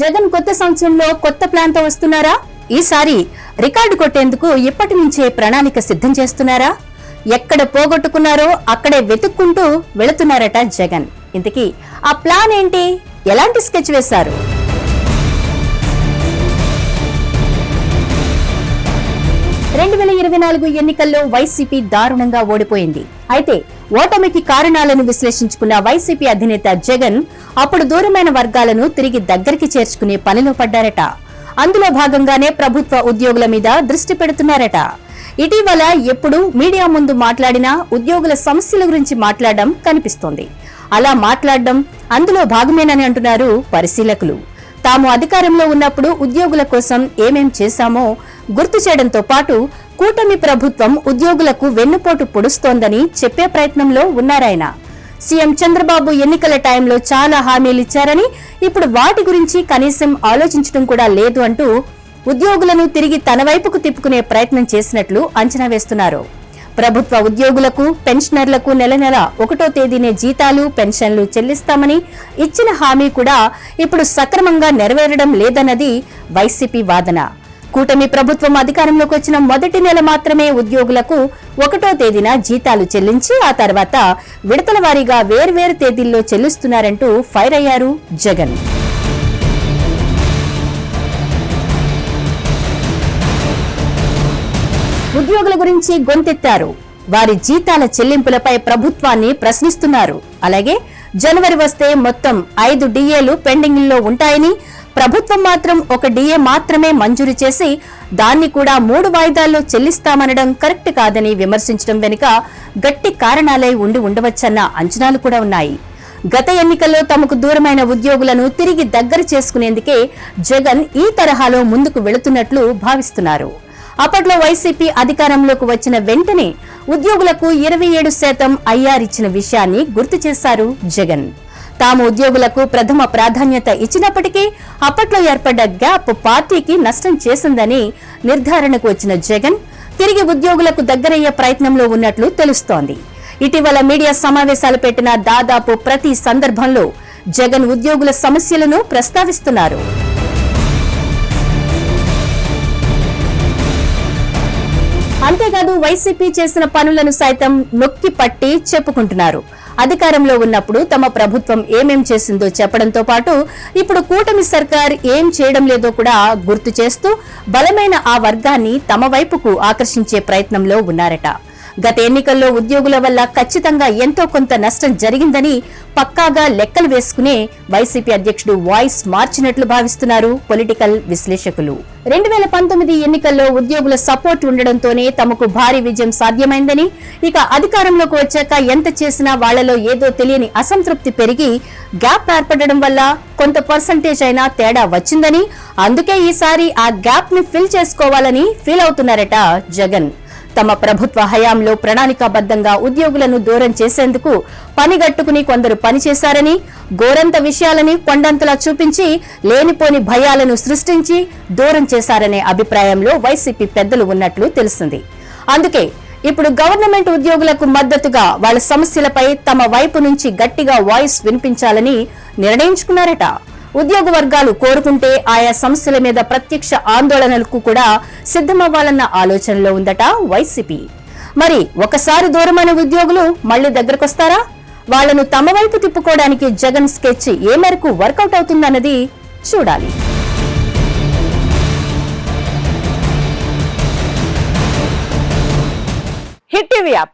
జగన్ కొత్త సంవత్సరంలో కొత్త ప్లాన్తో వస్తున్నారా? ఈసారి రికార్డు కొట్టేందుకు ఇప్పటి నుంచే ప్రణాళిక సిద్ధం చేస్తున్నారా? ఎక్కడ పోగొట్టుకున్నారో అక్కడే వెతుక్కుంటూ వెళుతున్నారట జగన్. ఇంతకీ ఆ ప్లాన్ ఏంటి? ఎలాంటి స్కెచ్ వేశారు? ఇరవై నాలుగు ఎన్నికల్లో వైసీపీ దారుణంగా ఓడిపోయింది. అయితే ఓటమికి కారణాలను విశ్లేషించుకున్న వైసీపీ అధినేత జగన్ అప్పుడు దూరమైన వర్గాలను తిరిగి దగ్గరికి చేర్చుకునే పనిలో పడ్డారట. అందులో భాగంగానే ప్రభుత్వ ఉద్యోగుల మీద దృష్టి పెడుతున్నారట. ఇటీవల ఎప్పుడు మీడియా ముందు మాట్లాడినా ఉద్యోగుల సమస్యల గురించి మాట్లాడడం కనిపిస్తోంది. అలా మాట్లాడడం అందులో భాగమేనని అంటున్నారు పరిశీలకులు. తాము అధికారంలో ఉన్నప్పుడు ఉద్యోగుల కోసం ఏమేం చేశామో గుర్తు చేయడంతో పాటు కూటమి ప్రభుత్వం ఉద్యోగులకు వెన్నుపోటు పొడుస్తోందని చెప్పే ప్రయత్నంలో ఉన్నారాయన. సీఎం చంద్రబాబు ఎన్నికల టైంలో చాలా హామీలు ఇచ్చారని ఇప్పుడు వాటి గురించి కనీసం ఆలోచించడం కూడా లేదు అంటూ ఉద్యోగులను తిరిగి తన వైపుకు తిప్పుకునే ప్రయత్నం చేసినట్లు అంచనా వేస్తున్నారు. ప్రభుత్వ ఉద్యోగులకు పెన్షనర్లకు నెల నెల ఒకటో తేదీనే జీతాలు పెన్షన్లు చెల్లిస్తామని ఇచ్చిన హామీ కూడా ఇప్పుడు సక్రమంగా నెరవేరడం లేదన్నది వైసీపీ వాదన. కూటమి ప్రభుత్వం అధికారంలోకి వచ్చిన మొదటి నెల మాత్రమే ఉద్యోగులకు ఒకటో తేదీన జీతాలు చెల్లించి ఆ తర్వాత విడతల వారీగా వేర్వేరు తేదీల్లో చెల్లిస్తున్నారంటూ ఫైర్ అయ్యారు జగన్. ఉద్యోగుల గురించి గొంతెత్తారు. వారి జీతాల చెల్లింపులపై ప్రభుత్వాన్ని ప్రశ్నిస్తున్నారు. అలాగే జనవరి వస్తే మొత్తం ఐదు డిఏలు పెండింగ్లో ఉంటాయని ప్రభుత్వం మాత్రం ఒక డిఏ మాత్రమే మంజూరు చేసి దాన్ని కూడా మూడు వాయిదాల్లో చెల్లిస్తామనడం కరెక్ట్ కాదని విమర్శించడం వెనుక గట్టి కారణాలై ఉండి ఉండవచ్చన్న అంచనాలు కూడా ఉన్నాయి. గత ఎన్నికల్లో తమకు దూరమైన ఉద్యోగులను తిరిగి దగ్గర చేసుకునేందుకే జగన్ ఈ తరహాలో ముందుకు వెళుతున్నట్లు భావిస్తున్నారు. అప్పట్లో వైసీపీ అధికారంలోకి వచ్చిన వెంటనే ఉద్యోగులకు ఇరవై ఏడు శాతం ఐఆర్ ఇచ్చిన విషయాన్ని గుర్తు చేశారు జగన్. తాము ఉద్యోగులకు ప్రథమ ప్రాధాన్యత ఇచ్చినప్పటికీ అప్పట్లో ఏర్పడ్డ గ్యాప్ పార్టీకి నష్టం చేసిందని నిర్ధారణకు వచ్చిన జగన్ తిరిగి ఉద్యోగులకు దగ్గరయ్యే ప్రయత్నంలో ఉన్నట్లు తెలుస్తోంది. ఇటీవల మీడియా సమావేశాలు పెట్టిన దాదాపు ప్రతి సందర్భంలో జగన్ ఉద్యోగుల సమస్యలను ప్రస్తావిస్తున్నారు. అంతేకాదు వైసీపీ చేసిన పనులను సైతం నొక్కి పట్టి చెప్పుకుంటున్నారు. అధికారంలో ఉన్నప్పుడు తమ ప్రభుత్వం ఏమేం చేసిందో చెప్పడంతో పాటు ఇప్పుడు కూటమి సర్కార్ ఏం చేయడం లేదో కూడా గుర్తు చేస్తూ బలమైన ఆ వర్గాన్ని తమ వైపుకు ఆకర్షించే ప్రయత్నంలో ఉన్నారట. గత ఎన్నికల్లో ఉద్యోగుల వల్ల ఖచ్చితంగా ఎంతో కొంత నష్టం జరిగిందని పక్కాగా లెక్కలు వేసుకునే వైసీపీ అధ్యక్షుడు వాయిస్ మార్చినట్లు భావిస్తున్నారు పొలిటికల్ విశ్లేషకులు. రెండు వేల పంతొమ్మిది ఎన్నికల్లో ఉద్యోగుల సపోర్ట్ ఉండడంతోనే తమకు భారీ విజయం సాధ్యమైందని ఇక అధికారంలోకి వచ్చాక ఎంత చేసినా వాళ్ళలో ఏదో తెలియని అసంతృప్తి పెరిగి గ్యాప్ ఏర్పడడం వల్ల కొంత పర్సంటేజ్ అయినా తేడా వచ్చిందని అందుకే ఈసారి ఆ గ్యాప్ని ఫిల్ చేసుకోవాలని ఫీల్ అవుతున్నారట జగన్. తమ ప్రభుత్వ హయాంలో ప్రణాళికాబద్దంగా ఉద్యోగులను దూరం చేసేందుకు పనిగట్టుకుని కొందరు పనిచేశారని గోరంత విషయాలని కొండంతలా చూపించి లేనిపోని భయాలను సృష్టించి దూరం చేశారనే అభిప్రాయంలో వైసీపీ పెద్దలు ఉన్నట్లు తెలిసింది అందుకే ఇప్పుడు గవర్నమెంట్ ఉద్యోగులకు మద్దతుగా వాళ్ళ సమస్యలపై తమ వైపు నుంచి గట్టిగా వాయిస్ వినిపించాలని నిర్ణయించుకున్నారట. ఉద్యోగ వర్గాలు కోరుకుంటే ఆయా సమస్యల మీద ప్రత్యక్ష ఆందోళనలకు కూడా సిద్ధమవ్వాలన్న ఆలోచనలో ఉందట వైసీపీ. మరి ఒకసారి దూరమైన ఉద్యోగులు మళ్ళీ దగ్గరకొస్తారా? వాళ్ళను తమ వైపు తిప్పుకోవడానికి జగన్ స్కెచ్ ఏ మేరకు వర్కౌట్ అవుతుందన్నది చూడాలి. Hit TV app.